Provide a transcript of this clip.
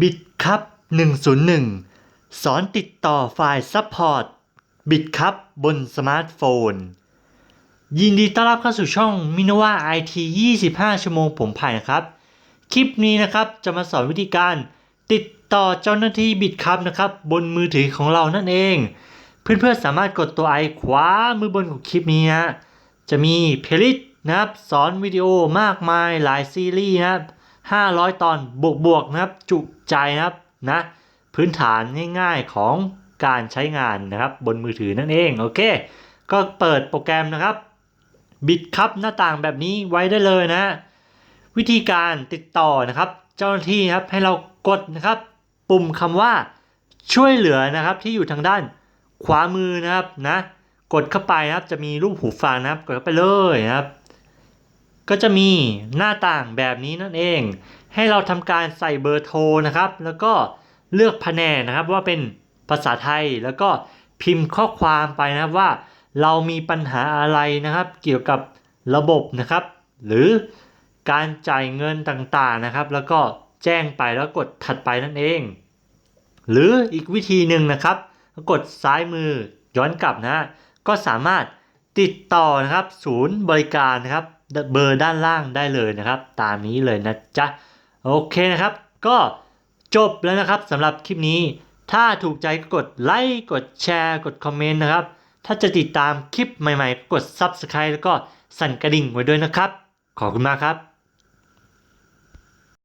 บิตครับ101 สอนติดต่อไฟล์ซัพพอร์ตบิตครับบนสมาร์ทโฟน ยินดีต้อนรับเข้าสู่ช่องมินว่า IT 25 ชั่วโมงผมผ่านนะครับ คลิปนี้นะครับจะมาสอนวิธีการติดต่อเจ้าหน้าที่บิตครับนะครับบนมือถือของเรานั่นเอง เพื่อนๆสามารถกดตัวไอขวามือบนของคลิปนี้นะจะมีเพลย์นะครับสอนวิดีโอมากมายหลายซีรีส์นะครับ 500 ตอนบวกๆนะครับ จุใจนะครับนะพื้นฐานง่ายๆของการใช้งานนะครับ บนมือถือนั่นเองโอเค ก็เปิดโปรแกรมนะครับ บิดครับหน้าต่างแบบนี้ไว้ได้เลยนะ วิธีการติดต่อนะครับ เจ้าหน้าที่ครับให้เรากดนะครับ ปุ่มคำว่าช่วยเหลือนะครับที่อยู่ทางด้านขวามือนะครับนะ กดเข้าไปนะครับจะมีรูปหูฟังนะครับ กดเข้าไปเลยนะครับ ก็จะมีหน้าต่างแบบนี้นั่นเอง ให้เราทำการใส่เบอร์โทรนะครับ แล้วก็เลือกแผนกนะครับว่าเป็นภาษาไทยแล้วก็พิมพ์ข้อความไปนะครับว่า เรามีปัญหาอะไรนะครับ เกี่ยวกับระบบนะครับ หรือการจ่ายเงินต่างๆนะครับ แล้วก็แจ้งไปแล้วกดถัดไปนั่นเอง หรืออีกวิธีหนึ่งนะครับ กดซ้ายมือย้อนกลับนะ ก็สามารถติดต่อนะครับ ศูนย์บริการนะครับ เบอร์ด้านล่างได้เลยนะครับ ตามนี้เลยนะจ๊ะ โอเคนะครับ ก็จบแล้วนะครับสำหรับคลิปนี้ ถ้าถูกใจก็กดไลค์กดแชร์กดคอมเมนต์นะครับ ถ้าจะติดตามคลิปใหม่ๆกด Subscribe แล้วก็สั่นกระดิ่งไว้ด้วยนะครับ ขอบคุณมากครับ